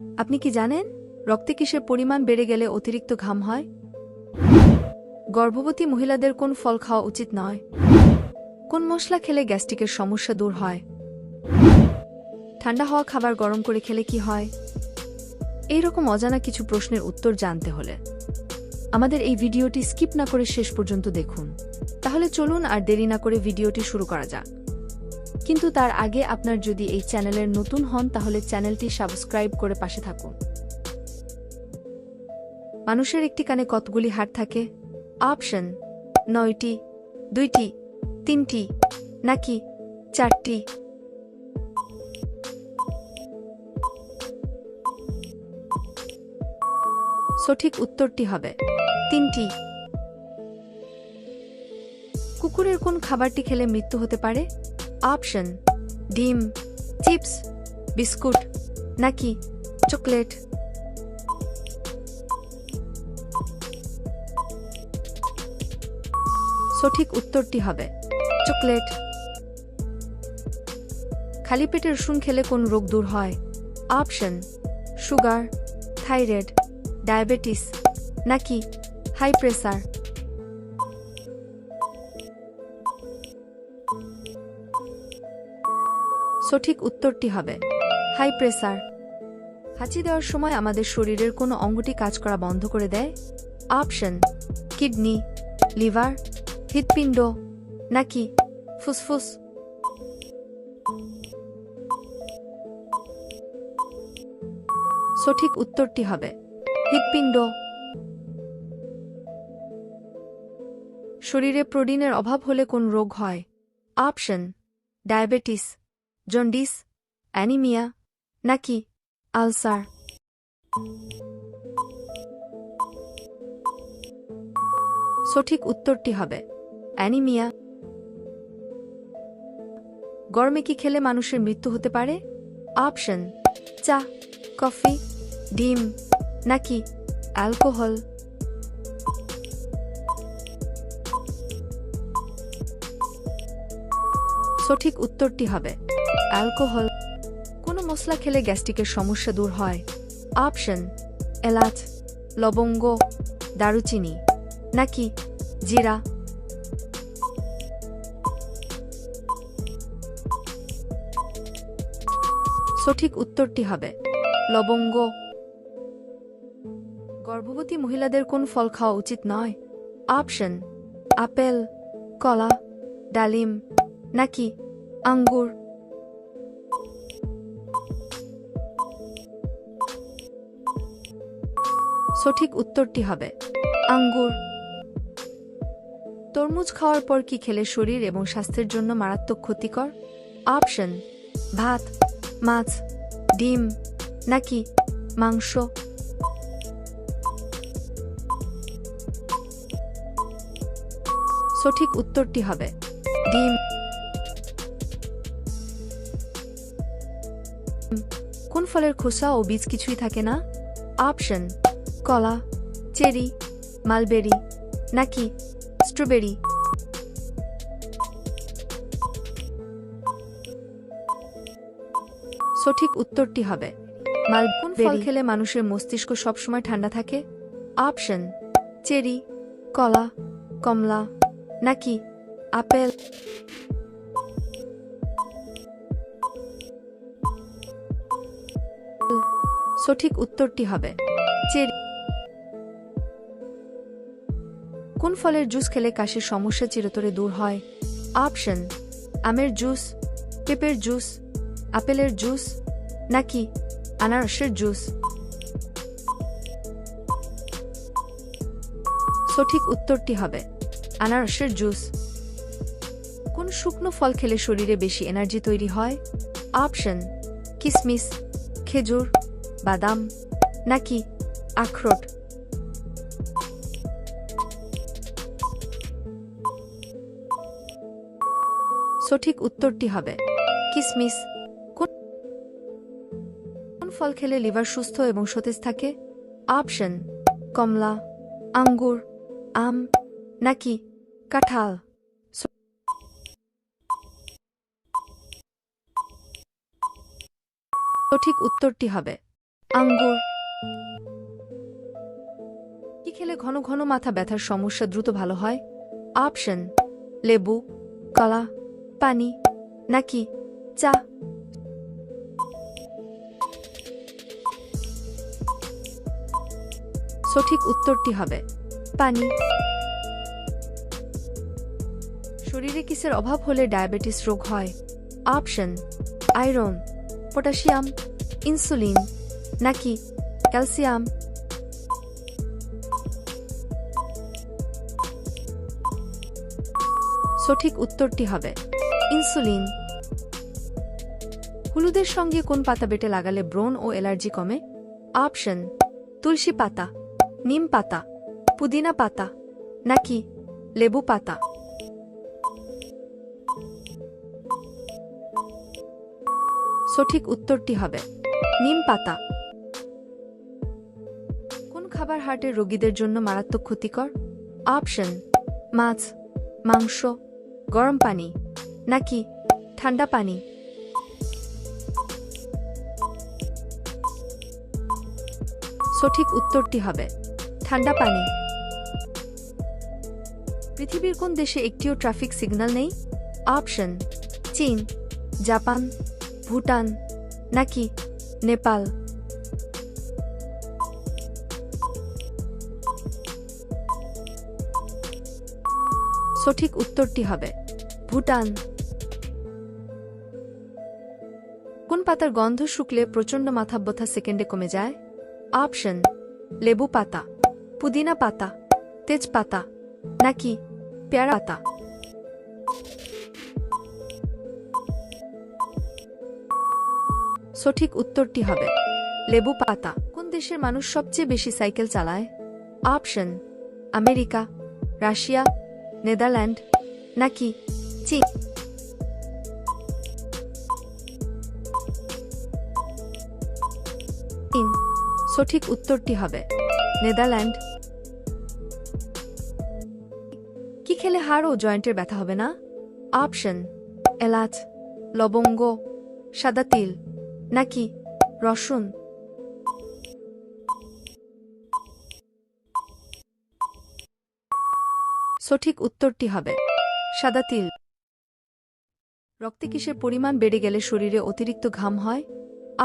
আপনি কি জানেন, রক্তে কিসের পরিমাণ বেড়ে গেলে অতিরিক্ত ঘাম হয়? গর্ভবতী মহিলাদের কোন ফল খাওয়া উচিত নয়। কোন মশলা খেলে গ্যাস্ট্রিকের সমস্যা দূর হয়? ঠান্ডা হওয়া খাবার গরম করে খেলে কি হয়? এই রকম অজানা কিছু প্রশ্নের উত্তর জানতে হলে আমাদের এই ভিডিওটি স্কিপ না করে শেষ পর্যন্ত দেখুন। তাহলে চলুন আর দেরি না করে ভিডিওটি শুরু করা যাক। কিন্তু তার আগে আপনার যদি এই চ্যানেলের নতুন হন, তাহলে চ্যানেলটি সাবস্ক্রাইব করে পাশে থাকুন। মানুষের একটি কানে কতগুলি হাড় থাকে? অপশন, নয়টি, দুইটি, তিনটি, নাকি চারটি? সঠিক উত্তরটি হবে তিনটি। কুকুরের কোন খাবারটি খেলে মৃত্যু হতে পারে? অপশন ডিম চিপস বিস্কুট নাকি চকলেট সঠিক উত্তরটি হবে চকলেট খালি পেটে রসুন খেলে কোন রোগ দূর হয়? অপশন সুগার থাইরয়েড ডায়াবেটিস নাকি হাই প্রেসার সঠিক উত্তরটি হবে। High pressure. হাঁচি দেওয়ার সময় আমাদের শরীরের কোনো অঙ্গটি কাজ করা বন্ধ করে দেয়? অপশন, কিডনি, লিভার, হৃৎপিণ্ড, নাকি ফুসফুস। সঠিক উত্তরটি হবে, হৃৎপিণ্ড। শরীরে প্রোটিনের অভাব হলে কোন রোগ হয়? Option, diabetes. জন্ডিস অ্যানিমিয়া নাকি আলসার সঠিক উত্তরটি হবে অ্যানিমিয়া গরমে কি খেলে মানুষের মৃত্যু হতে পারে? অপশন চা, কফি, ডিম, নাকি অ্যালকোহল? সঠিক উত্তরটি হবে অ্যালকোহল কোনো মশলা খেলে গ্যাস্ট্রিকের সমস্যা দূর হয়। অপশন এলাচ, লবঙ্গ, দারুচিনি, নাকি জিরা। সঠিক উত্তরটি হবে, লবঙ্গ। গর্ভবতী মহিলাদের কোন ফল খাওয়া উচিত নয়? অপশন আপেল, কলা, ডালিম, নাকি আঙ্গুর। সঠিক উত্তরটি হবে, আঙ্গুর। তরমুজ খাওয়ার পর কি খেলে শরীর এবং স্বাস্থ্যের জন্য মারাত্মক ক্ষতিকর? অপশন, ভাত, মাছ, ডিম, নাকি মাংস। সঠিক উত্তরটি হবে, ডিম। কোন ফলের খোসা ও বীজ কিছুই থাকে না? অপশন কলা, চেরি, মালবেরি, নাকি স্ট্রবেরি? সঠিক উত্তরটি হবে মাল কোন ফল খেলে মানুষের মস্তিষ্ক সবসময় ঠান্ডা থাকে? অপশন, চেরি, কলা, কমলা, নাকি আপেল? সঠিক উত্তরটি হবে কোন ফলের জুস খেলে কাশির সমস্যা চিরতরে দূর হয়? অপশন, আমের জুস, পেঁপের জুস, আপেলের জুস, নাকি আনারসের জুস? সঠিক উত্তরটি হবে, আনারসের জুস। কোন শুকনো ফল খেলে শরীরে বেশি এনার্জি তৈরি হয়? অপশন, কিসমিস, খেজুর, বাদাম, নাকি আখরোট? সঠিক উত্তরটি হবে। কিসমিস। কোন ফল খেলে লিভার সুস্থ এবং সতেজ থাকে? অপশন, কমলা, আঙ্গুর, আম, নাকি কাঁঠাল। সঠিক উত্তরটি হবে, আঙ্গুর। কি খেলে ঘন ঘন মাথা ব্যথার সমস্যা দ্রুত ভালো হয়? অপশন, লেবু, কলা। পানি, নাকি চা? সঠিক উত্তরটি হবে, পানি। শরীরে কিসের অভাব হলে ডায়াবেটিস রোগ হয়? অপশন, আয়রন, পটাশিয়াম, ইনসুলিন, নাকি ক্যালসিয়াম? সঠিক উত্তরটি হবে ইনসুলিন। হলুদের সঙ্গে কোন পাতা বেটে লাগালে ব্রণ ও অ্যালার্জি কমে? অপশন, তুলসী পাতা, নিম পাতা, পুদিনা পাতা, নাকি লেবু পাতা? সঠিক উত্তরটি হবে, নিম পাতা। কোন খাবার হার্টের রোগীদের জন্য মারাত্মক ক্ষতিকর? অপশন, মাছ, মাংস, গরম পানি। নাকি? ঠান্ডা পানি। সঠিক উত্তরটি হবে, ঠান্ডা পানি। পৃথিবীর কোন দেশে একটিও ট্রাফিক সিগন্যাল নেই? অপশন, চীন, জাপান, ভুটান, নাকি নেপাল? সঠিক উত্তরটি হবে, ভুটান। পাতার গন্ধ শুকলে প্রচণ্ড মাথা ব্যথা সেকেন্ডে কমে যায়। অপশন, লেবু পাতা, পুদিনা পাতা, তেজপাতা, নাকি পেয়ারা পাতা। সঠিক উত্তরটি হবে, লেবু পাতা। কোন দেশের মানুষ সবচেয়ে বেশি সাইকেল চালায়? অপশন, আমেরিকা, রাশিয়া, নেদারল্যান্ড, নাকি চীন চীন। সঠিক উত্তরটি হবে। নেদারল্যান্ড। কি খেলে হাড় ও জয়েন্টের ব্যথা হবে না? অপশন, এলাচ, লবঙ্গ, সাদা তিল, নাকি রসুন? সঠিক উত্তরটি হবে, সাদা তিল। রক্তে কিসের পরিমাণ বেড়ে গেলে শরীরে অতিরিক্ত ঘাম হয়?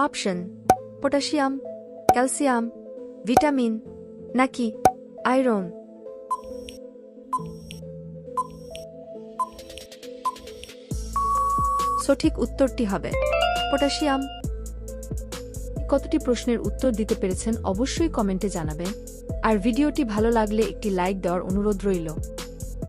অপশন, পটাশিয়াম ক্যালসিয়াম, ভিটামিন, নাকি আয়রন? সঠিক উত্তরটি হবে পটাশিয়াম। কতটি প্রশ্নের উত্তর দিতে পেরেছেন অবশ্যই কমেন্টে জানাবেন। আর ভিডিওটি ভালো লাগলে একটি লাইক দেওয়ার অনুরোধ রইল।